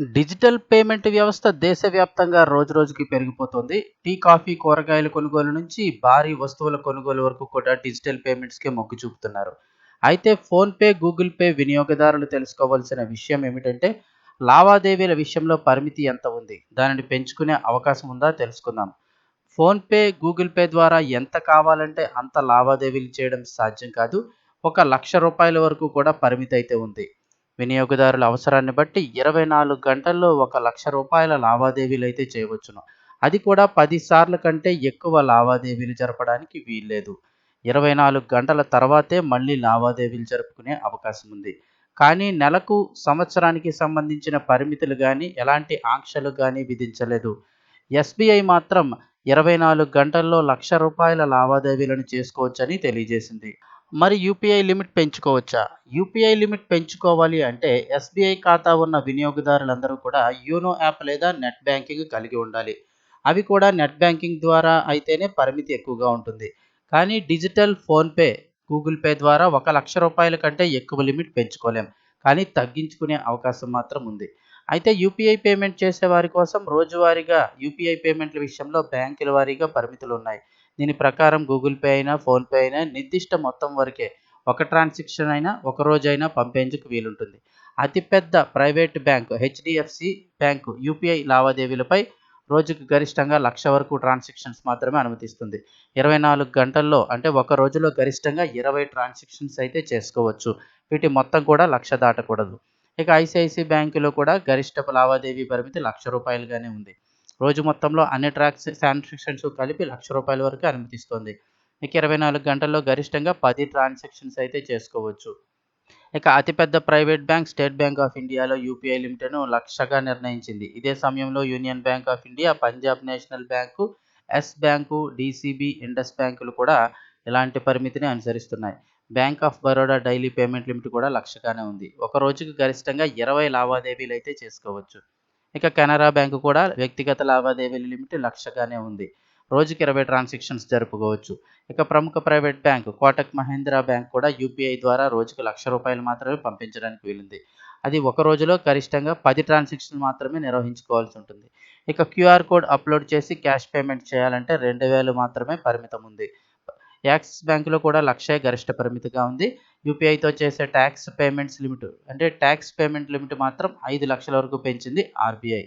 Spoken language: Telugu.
డిజిటల్ పేమెంట్ వ్యవస్థ దేశవ్యాప్తంగా రోజురోజుకి పెరిగిపోతుంది. టీ కాఫీ కూరగాయల కొనుగోలు నుంచి భారీ వస్తువుల కొనుగోలు వరకు కూడా డిజిటల్ పేమెంట్స్కే మొగ్గు చూపుతున్నారు. అయితే ఫోన్పే గూగుల్ పే వినియోగదారులు తెలుసుకోవాల్సిన విషయం ఏమిటంటే లావాదేవీల విషయంలో పరిమితి ఎంత ఉంది? దానిని పెంచుకునే అవకాశం ఉందా? తెలుసుకుందాం. ఫోన్పే గూగుల్ పే ద్వారా ఎంత కావాలంటే అంత లావాదేవీలు చేయడం సాధ్యం కాదు. ఒక లక్ష రూపాయల వరకు కూడా పరిమితి అయితే ఉంది. వినియోగదారుల అవసరాన్ని బట్టి ఇరవై నాలుగు గంటల్లో ఒక లక్ష రూపాయల లావాదేవీలు అయితే చేయవచ్చును. అది కూడా పది సార్ల కంటే ఎక్కువ లావాదేవీలు జరపడానికి వీల్లేదు. ఇరవై నాలుగు గంటల తర్వాతే మళ్ళీ లావాదేవీలు జరుపుకునే అవకాశం ఉంది. కానీ నెలకు సంవత్సరానికి సంబంధించిన పరిమితులు కానీ ఎలాంటి ఆంక్షలు కానీ విధించలేదు. ఎస్బీఐ మాత్రం ఇరవై నాలుగు గంటల్లో లక్ష రూపాయల లావాదేవీలను చేసుకోవచ్చని తెలియజేసింది. మరి యూపీఐ లిమిట్ పెంచుకోవచ్చా? యూపీఐ లిమిట్ పెంచుకోవాలి అంటే ఎస్బీఐ ఖాతా ఉన్న వినియోగదారులందరూ కూడా యూనో యాప్ లేదా నెట్ బ్యాంకింగ్ కలిగి ఉండాలి. అవి కూడా నెట్ బ్యాంకింగ్ ద్వారా అయితేనే పరిమితి ఎక్కువగా ఉంటుంది. కానీ డిజిటల్ ఫోన్పే గూగుల్ పే ద్వారా ఒక లక్ష రూపాయల కంటే ఎక్కువ లిమిట్ పెంచుకోలేం. కానీ తగ్గించుకునే అవకాశం మాత్రం ఉంది. అయితే యూపీఐ పేమెంట్ చేసే వారి కోసం రోజువారీగా యూపీఐ పేమెంట్ల విషయంలో బ్యాంకుల వారీగా పరిమితులు ఉన్నాయి దీని ప్రకారం గూగుల్ పే అయినా ఫోన్పే అయినా నిర్దిష్ట మొత్తం వరకే ఒక ట్రాన్సాక్షన్ అయినా ఒక రోజైనా పంపేందుకు వీలుంటుంది. అతిపెద్ద private bank HDFC bank UPI లావాదేవీలపై రోజుకు గరిష్టంగా లక్ష వరకు ట్రాన్సాక్షన్స్ మాత్రమే అనుమతిస్తుంది. ఇరవై నాలుగు గంటల్లో అంటే ఒక రోజులో గరిష్టంగా ఇరవై ట్రాన్సాక్షన్స్ అయితే చేసుకోవచ్చు. వీటి మొత్తం కూడా లక్ష దాటకూడదు. ఇక ఐసిఐసి బ్యాంకులో కూడా గరిష్ట లావాదేవీ పరిమితి లక్ష రూపాయలుగానే ఉంది. రోజు మొత్తంలో అన్ని ట్రాక్స్ ట్రాన్సాక్షన్స్ కలిపి లక్ష రూపాయల వరకు అనుమతిస్తుంది. ఇక ఇరవై నాలుగు గంటల్లో గరిష్టంగా పది ట్రాన్సాక్షన్స్ అయితే చేసుకోవచ్చు. ఇక అతిపెద్ద private bank State Bank of ఇండియాలో యూపీఐ లిమిట్ను లక్షగా నిర్ణయించింది. ఇదే సమయంలో Union Bank of India Punjab National Bank Yes bank DCB Indus బ్యాంకులు కూడా ఇలాంటి పరిమితిని అనుసరిస్తున్నాయి. Bank of Baroda daily payment limit కూడా లక్షగానే ఉంది. ఒక రోజుకు గరిష్టంగా ఇరవై లావాదేవీలు అయితే చేసుకోవచ్చు. ఇక కెనరా బ్యాంకు కూడా వ్యక్తిగత లావాదేవీల లిమిట్ లక్షగానే ఉంది. రోజుకి ఇరవై ట్రాన్సాక్షన్స్ జరుపుకోవచ్చు. ఇక ప్రముఖ private bank Kotak Mahindra bank కూడా యూపీఐ ద్వారా రోజుకు లక్ష రూపాయలు మాత్రమే పంపించడానికి వీలుంది. అది ఒక రోజులో గరిష్టంగా పది ట్రాన్సాక్షన్స్ మాత్రమే నిర్వహించుకోవాల్సి ఉంటుంది. ఇక క్యూఆర్ కోడ్ అప్లోడ్ చేసి క్యాష్ పేమెంట్ చేయాలంటే రెండు వేలు మాత్రమే పరిమితం ఉంది యాక్సిస్ బ్యాంకులో కూడా లక్షే గరిష్ట పరిమితిగా ఉంది. యూపీఐతో చేసే ట్యాక్స్ పేమెంట్స్ లిమిట్ అంటే ట్యాక్స్ పేమెంట్ లిమిట్ మాత్రం ఐదు లక్షల వరకు పెంచింది ఆర్బీఐ.